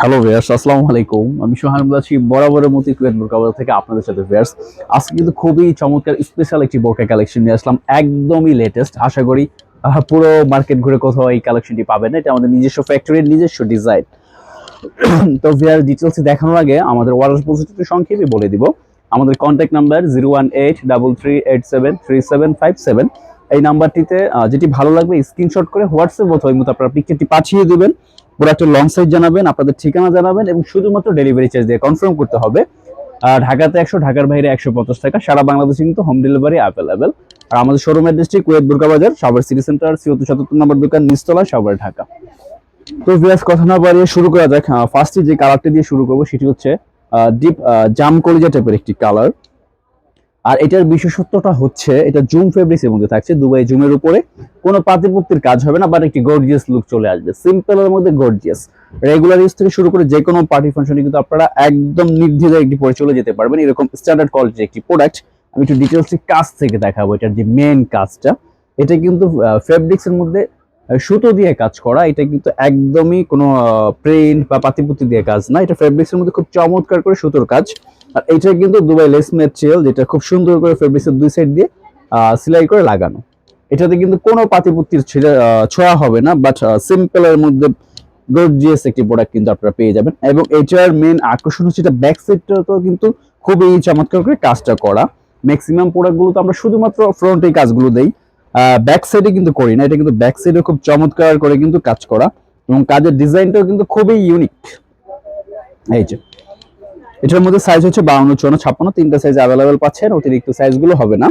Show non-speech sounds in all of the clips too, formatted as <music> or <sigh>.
Hello viewers আসসালামু আলাইকুম। আমি সোহানুল আছি, বরাবরের মতো কুয়েত বোরকা বাজার থেকে আপনাদের সাথে ভিয়ার্স আজকে কিন্তু খুবই চমৎকার স্পেশাল একটি বোরকা কালেকশন নিয়ে আসলাম। একদমই লেটেস্ট আশা করি পুরো মার্কেট ঘুরে কোথাও এই কালেকশনটি পাবেন। এটা আমাদের নিজস্ব ফ্যাক্টরির নিজস্ব ডিজাইন <clears throat> তো ভিয়ার ডিটেলস দেখানোর আগে আমাদের ওয়ার্ল্ড পজিটিভ সংক্ষেপে বলে দিব। আমাদের contact number zero one eight double three eight seven three seven five seven এই নাম্বারটিতে যেটি ভালো লাগবে স্ক্রিনশট করে হোয়াটসঅ্যাপ অথবা মতো আপনারা পিকচারটি পাঠিয়ে দেবেন। পুরো একটা লং সাইজ জানাবেন, আপনাদের ঠিকানা জানাবেন এবং শুধুমাত্র ডেলিভারি চার্জ দিয়ে কনফার্ম করতে হবে। ঢাকাতে একশো, ঢাকার বাইরে একশো পঞ্চাশ টাকা। সারা বাংলাদেশে কিন্তু হোম ডেলিভারি অ্যাভেলেবেল আর আমাদের শোরুম অ্যাড্রেসটি কুয়েত বুর্কা বাজার, সাভার সিটি সেন্টার ছিয়াত্তর সাতাত্তর নম্বর দোকান, নিচতলা, সাভার, ঢাকা। তো ভিয়াস কথা না বাড়িয়ে শুরু করা যাক। ফার্স্টে যে কালারটি দিয়ে শুরু করব, সেটি হচ্ছে ডিপ জাম কলিজা টাইপের একটি কালার আর এটার বিশেষত্বটা হচ্ছে, এটা জুম ফেব্রিক্স এর মধ্যে থাকছে, দুবাই জুমের উপরে। কোনো পাতিপুক্তির কাজ হবে না বাট একটি গর্জিয়াস লুক চলে আসবে। সিম্পল এর মধ্যে গর্জিয়াস রেগুলার ইউজ থেকে শুরু করে যে কোনো পার্টি ফাংশনে কিন্তু আপনারা একদম নির্দ্বিধায় একটি পরে চলে যেতে পারবেন। এরকম স্ট্যান্ডার্ড কোয়ালিটির একটি প্রোডাক্ট আমি একটু ডিটেলস কাজ থেকে দেখাবো, এটার যে মেন কাজটা। এটা কিন্তু ফেব্রিক্স এর মধ্যে সুতো দিয়ে কাজ করা। এটা কিন্তু একদমই কোনো প্রিন্ট বা পাতিপুতি দিয়ে কাজ না। এটা ফেব্রিক্স এর মধ্যে খুব চমৎকার করে সুতোর কাজ। আর এটা কিন্তু দুবাই লেস মেটেরিয়াল, যেটা খুব সুন্দর করে ফেব্রিক্সের দুই সাইড দিয়ে সেলাই করে লাগানো। এটাতে কিন্তু কোনো পাতিপুতির ছিঁড়ে- ছোঁয়া হবে না বাট সিম্পল এর মধ্যে গর্জিয়াস একটি প্রোডাক্ট কিন্তু আপনারা পেয়ে যাবেন। এবং এটার মেন আকর্ষণ হচ্ছে এটা ব্যাক সাইডটাও কিন্তু খুবই চমৎকার করে কাজটা করা। ম্যাক্সিমাম প্রোডাক্টগুলো তো আমরা শুধুমাত্র ফ্রন্টে কাজগুলো দেই। ব্যাক সাইডে কিন্তু করি না, এটা কিন্তু ব্যাক সাইডে খুব চমৎকার করে কিন্তু কাজ করা। এবং কাজের ডিজাইনটাও কিন্তু খুবই ইউনিক এই যে। এটার মধ্যে সাইজ হচ্ছে বাউন্ন, চুয়ান্ন, ছাপ্পান্ন। তিনটা সাইজ অ্যাভেলেবেল পাচ্ছেন, অতিরিক্ত সাইজগুলো হবে না।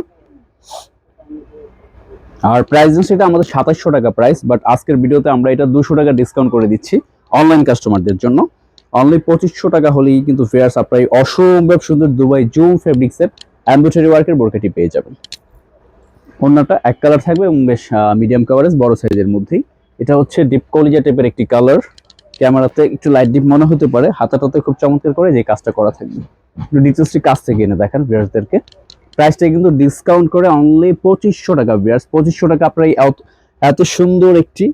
আর প্রাইস সেটা আমাদের সাতাশশো টাকা প্রাইস বাট আজকের ভিডিওতে আমরা এটা দুশো টাকা ডিসকাউন্ট করে দিচ্ছি অনলাইন কাস্টমারদের জন্য। অনলি পঁচিশশো টাকা হলেই কিন্তু ফেয়ার সাপ্লাই অসম্ভব সুন্দর দুবাই জুম ফেব্রিক্সের অ্যাম্বোটারি ওয়ার্কের বোরকাটি পেয়ে যাবেন। অন্যটা এক কালার থাকবে এবং বেশ মিডিয়াম কাভারেজ বড় সাইজের মধ্যেই। এটা হচ্ছে ডিপ কলিজা টাইপের একটি কালার ক্যামেরাতে একটু লাইট ডিপ মনে হতে পারে হাতাটাতে খুব চমৎকার করে যে কাজটা করা থাকবে। একটু ডিটেলসটি কাছ থেকে এনে দেখান ভিউয়ার্সদেরকে প্রাইসটা কিন্তু ডিসকাউন্ট করে অনলি পঁচিশশো টাকা ভিউয়ার্স পঁচিশশো টাকা আপনার এত- সুন্দর একটি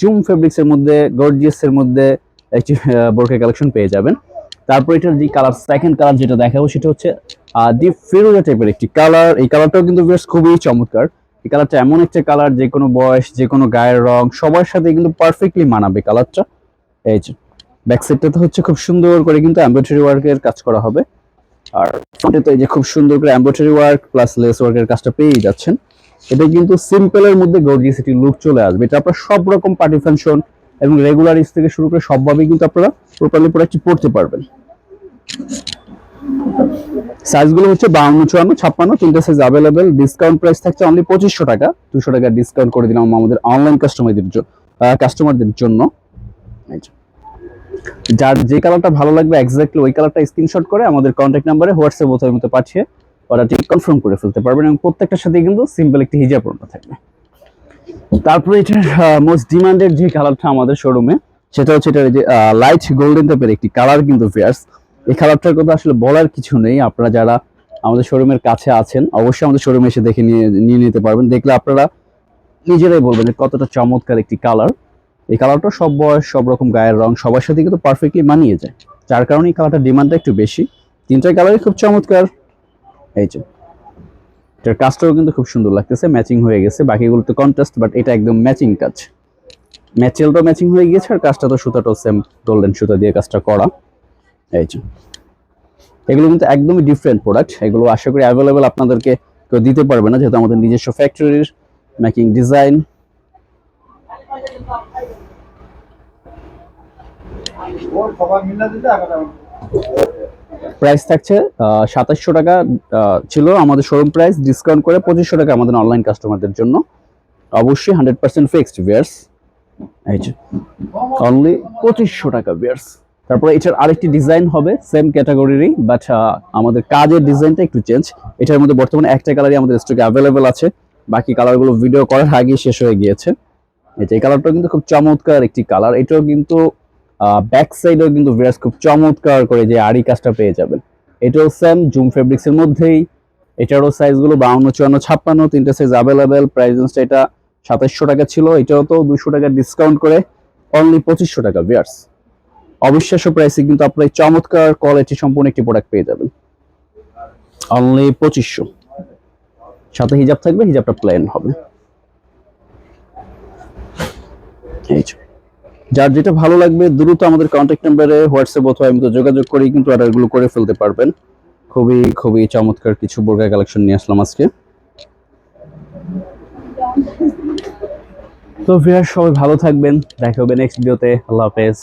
জুম ফেব্রিক্স এর মধ্যে গর্জিয়াস এর মধ্যে একটি বোরকা কালেকশন পেয়ে যাবেন। তারপর এটার যে কালার সেকেন্ড কালার যেটা দেখাবো সেটা হচ্ছে ডিপ ফিরোজা টাইপের একটি কালার এই কালারটাও কিন্তু বেশ খুবই চমৎকার। এই কালারটা এমন একটা কালার যে কোনো বয়স, যে কোনো গায়ের রং, সবার সাথে কিন্তু পারফেক্টলি মানাবে কালারটা এই যে ব্যাক সাইডটাতে হচ্ছে খুব সুন্দর করে কিন্তু এমব্রয়ডারি ওয়ার্কের কাজ করা হবে। আর ফ্রন্টে এই যে খুব সুন্দর করে এমব্রয়ডারি ওয়ার্ক প্লাস লেস ওয়ার্কের কাজটা পেয়েই যাচ্ছেন। এটা কিন্তু সিম্পলের মধ্যে গর্জিয়াসিটি লুক চলে আসবে। এটা আপনারা সব রকম পার্টি ফাংশন এবং রেগুলার ইউজ থেকে শুরু করে সবভাবেই কিন্তু আপনারা প্রপারলি প্রোডাক্টটি পড়তে পারবেন। সাইজগুলো হচ্ছে বাউন্ন চুয়ান্ন, ছাপ্পান্ন, তিনটা সাইজ অ্যাভেলেবেল ডিসকাউন্ট প্রাইস থাকছে অনলি পঁচিশশো টাকা। দুশো টাকা ডিসকাউন্ট করে দিলাম আমাদের অনলাইন কাস্টমারদের জন্য কাস্টমারদের জন্য। যার যে কালারটা ভালো লাগবে এক্স্যাক্টলি ওই কালারটা স্ক্রিনশট করে আমাদের কন্ট্যাক্ট নাম্বারে হোয়াটসঅ্যাপ অথবা মতো পাঠিয়ে অর্ডারটি কনফার্ম করে ফেলতে পারবেন এবং প্রত্যেকটার সাথে কিন্তু সিম্পল একটি হিজাব পণ্য থাকবে। তারপরে এটার মোস্ট ডিমান্ডেড যে কালারটা আমাদের শোরুমে সেটা হচ্ছে এটার যে লাইট গোল্ডেন টাইপের একটি কালার কিন্তু ফেয়ার্স এই কালারটার কথা আসলে বলার কিছু নেই। আপনারা যারা আমাদের শোরুমের কাছে আছেন, অবশ্যই আমাদের শোরুমে এসে দেখে নিয়ে নিয়ে নিতে পারবেন। দেখলে আপনারা নিজেরাই বলবেন কতটা চমৎকার একটি কালার এই কালারটা সব বয়স, সব রকম গায়ের রং, সবার সাথে কিন্তু পারফেক্টলি মানিয়ে যায়। যার কারণে এই কালারটার ডিমান্ডটা একটু বেশি। তিনটা কালারই খুব চমৎকার। এই যে, এটার কাজটাও কিন্তু খুব সুন্দর লাগতেছে ম্যাচিং হয়ে গেছে। বাকিগুলো তো কন্ট্রাস্ট বাট এটা একদম ম্যাচিং কাজ ম্যাটেরিয়ালটাও ম্যাচিং হয়ে গিয়েছে, আর কাজটা তো সুতাটাও সেম গোল্ডেন সুতা দিয়ে কাজটা করা। এই যে, এগুলো কিন্তু একদমই ডিফারেন্ট প্রোডাক্ট এগুলো আশা করি অ্যাভেলেবেল আপনাদেরকে কেউ দিতে পারবে না, যেহেতু আমাদের নিজস্ব ফ্যাক্টরির মেকিং ডিজাইন ওর সবার মিলে দিতে আগে প্রাইস থাকছে সাতাশশো টাকা ছিল আমাদের শোরুম প্রাইস ডিসকাউন্ট করে পঁচিশশো টাকা আমাদের অনলাইন কাস্টমারদের জন্য। অবশ্যই হান্ড্রেড পার্সেন্ট ফিক্সড বিয়ার্স এই যে অনলি পঁচিশশো টাকা বিয়ার্স তারপরে এটার আরেকটি ডিজাইন হবে সেম ক্যাটাগরিরই বাট আমাদের কাজের ডিজাইনটা একটু চেঞ্জ এটার মধ্যে বর্তমানে একটা কালারই আমাদের স্টকে অ্যাভেলেবেল আছে। বাকি কালারগুলো ভিডিও করার আগেই শেষ হয়ে গিয়েছে। এই যে, এই কালারটা কিন্তু খুব চমৎকার একটি কালার এটাও কিন্তু ব্যাক সাইডেও কিন্তু ভিরাস খুব চমৎকার করে যে আড়ি কাজটা পেয়ে যাবেন। এটাও সেম জুম ফেব্রিক্স এর মধ্যেই। এটারও সাইজগুলো বাউন্ন, চুয়ান্ন, ছাপ্পান্ন, তিনটা সাইজ অ্যাভেলেবেল প্রাইসটা এটা সাতাশশো টাকা ছিল, এটাও তো দুশো টাকা ডিসকাউন্ট করে অনলি পঁচিশশো টাকা ভিয়ার্স অবিশ্বাস্য প্রাইসে কিন্তু আপনার এই চমৎকার কোয়ালিটি সম্পূর্ণ একটি প্রোডাক্ট পেয়ে যাবেন। অনলি পঁচিশশো। সাথে হিজাব থাকবে হিজাবটা প্লেন হবে। এই। যার যেটা ভালো লাগবে, দ্রুত আমাদের কন্ট্যাক্ট নাম্বারে হোয়াটসঅ্যাপ অথবা তো যোগাযোগ করেই কিন্তু অর্ডারগুলো করে ফেলতে পারবেন। খুবই খুবই চমৎকার কিছু বোরকা কালেকশন নিয়ে আসলাম আজকে। তো ভিউয়ার সবাই ভালো থাকবেন। দেখা হবে নেক্সট ভিডিওতে আল্লাহ হাফেজ।